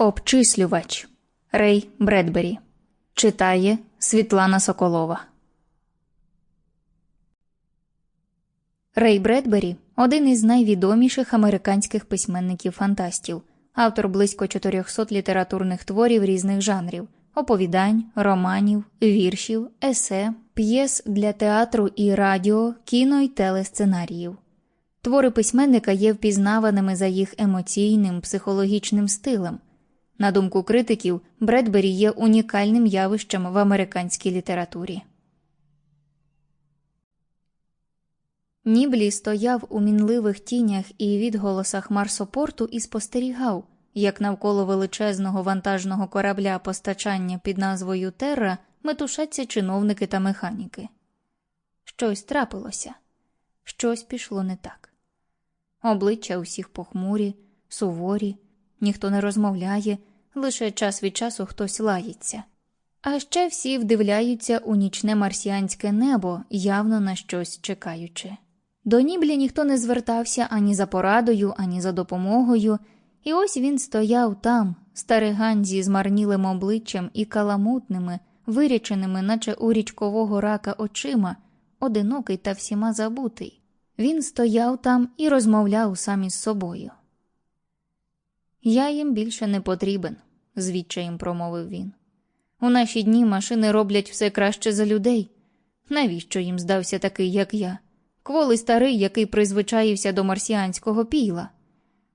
Обчислювач Рей Бредбері Читає Світлана Соколова. Рей Бредбері один із найвідоміших американських письменників-фантастів, автор близько 400 літературних творів різних жанрів, оповідань, романів, віршів, есе, п'єс для театру і радіо, кіно й телесценаріїв. Твори письменника є впізнаваними за їх емоційним, психологічним стилем. На думку критиків, Бредбері є унікальним явищем в американській літературі. Ніблі стояв у мінливих тінях і відголосах марсопорту і спостерігав, як навколо величезного вантажного корабля постачання під назвою Терра метушаться чиновники та механіки. Щось трапилося, щось пішло не так. Обличчя усіх похмурі, суворі, ніхто не розмовляє, лише час від часу хтось лається. А ще всі вдивляються у нічне марсіанське небо, явно на щось чекаючи. До Ніблі ніхто не звертався ані за порадою, ані за допомогою, і ось він стояв там, старигань зі змарнілим обличчям і каламутними, виріченими, наче у річкового рака очима, одинокий та всіма забутий. Він стояв там і розмовляв сам із собою. Я їм більше не потрібен, звідчаєм промовив він. У наші дні машини роблять все краще за людей. Навіщо їм здався такий, як я? Кволий старий, який призвичаївся до марсіанського піла.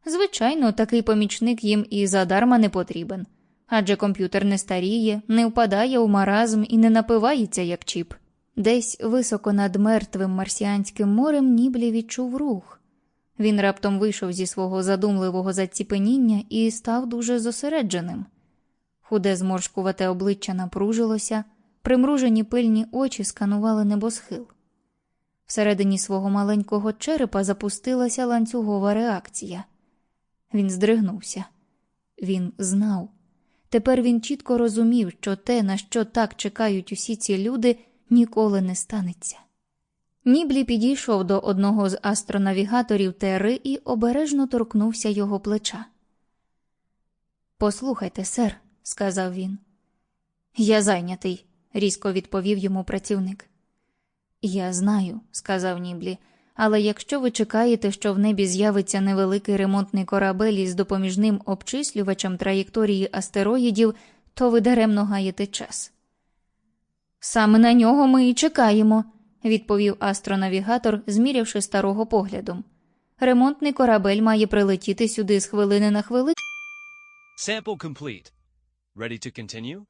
Звичайно, такий помічник їм і задарма не потрібен, адже комп'ютер не старіє, не впадає у маразм і не напивається, як чіп. Десь високо над мертвим марсіанським морем Ніблі відчув рух. Він раптом вийшов зі свого задумливого заціпеніння і став дуже зосередженим. Худе зморшкувате обличчя напружилося, примружені пильні очі сканували небосхил. Всередині свого маленького черепа запустилася ланцюгова реакція. Він здригнувся. Він знав. Тепер він чітко розумів, що те, на що так чекають усі ці люди, ніколи не станеться. Ніблі підійшов до одного з астронавігаторів Тери і обережно торкнувся його плеча. Послухайте, сер, сказав він. Я зайнятий, різко відповів йому працівник. Я знаю, сказав Ніблі, але якщо ви чекаєте, що в небі з'явиться невеликий ремонтний корабель із допоміжним обчислювачем траєкторії астероїдів, то ви даремно гаєте час. Саме на нього ми і чекаємо, відповів астронавігатор, змірявши старого поглядом. Ремонтний корабель має прилетіти сюди з хвилини на хвилину. Sample complete. Ready to continue?